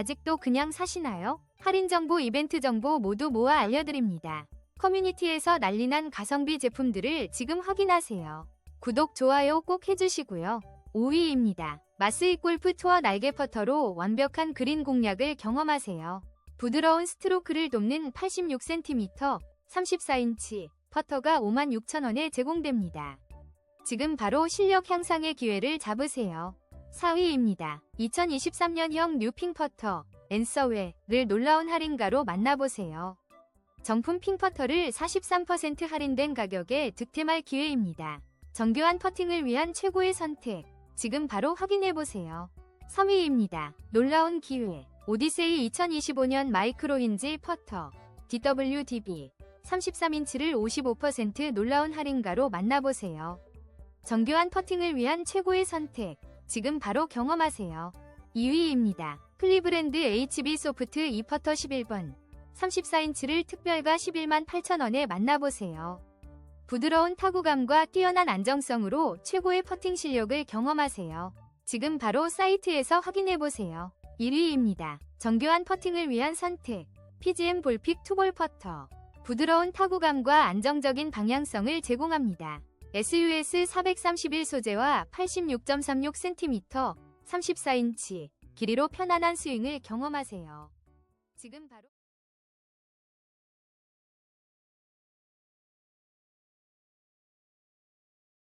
아직도 그냥 사시나요? 할인 정보, 이벤트 정보 모두 모아 알려드립니다. 커뮤니티에서 난리난 가성비 제품들을 지금 확인하세요. 구독, 좋아요 꼭 해주시고요. 5위입니다. 마스이 골프 투어 날개 퍼터로 완벽한 그린 공략을 경험하세요. 부드러운 스트로크를 돕는 86cm, 34인치 퍼터가 56,000원에 제공됩니다. 지금 바로 실력 향상의 기회를 잡으세요. 4위입니다. 2023년형 뉴핑 퍼터 앤서웨를 놀라운 할인가로 만나보세요. 정품 핑퍼터를 43% 할인된 가격에 득템할 기회입니다. 정교한 퍼팅을 위한 최고의 선택. 지금 바로 확인해보세요. 3위입니다. 놀라운 기회. 오디세이 2025년 마이크로인지 퍼터 DWDB 33인치를 55% 놀라운 할인가로 만나보세요. 정교한 퍼팅을 위한 최고의 선택. 지금 바로 경험하세요. 2위입니다. 클리브랜드 HB 소프트 2퍼터 11번 34인치를 특별가 11만 8천원에 만나보세요. 부드러운 타구감과 뛰어난 안정성으로 최고의 퍼팅 실력을 경험하세요. 지금 바로 사이트에서 확인해보세요. 1위입니다. 정교한 퍼팅을 위한 선택. PGM 볼픽 투볼 퍼터. 부드러운 타구감과 안정적인 방향성을 제공합니다. SUS 431 소재와 86.36cm, 34인치, 길이로 편안한 스윙을 경험하세요. 지금 바로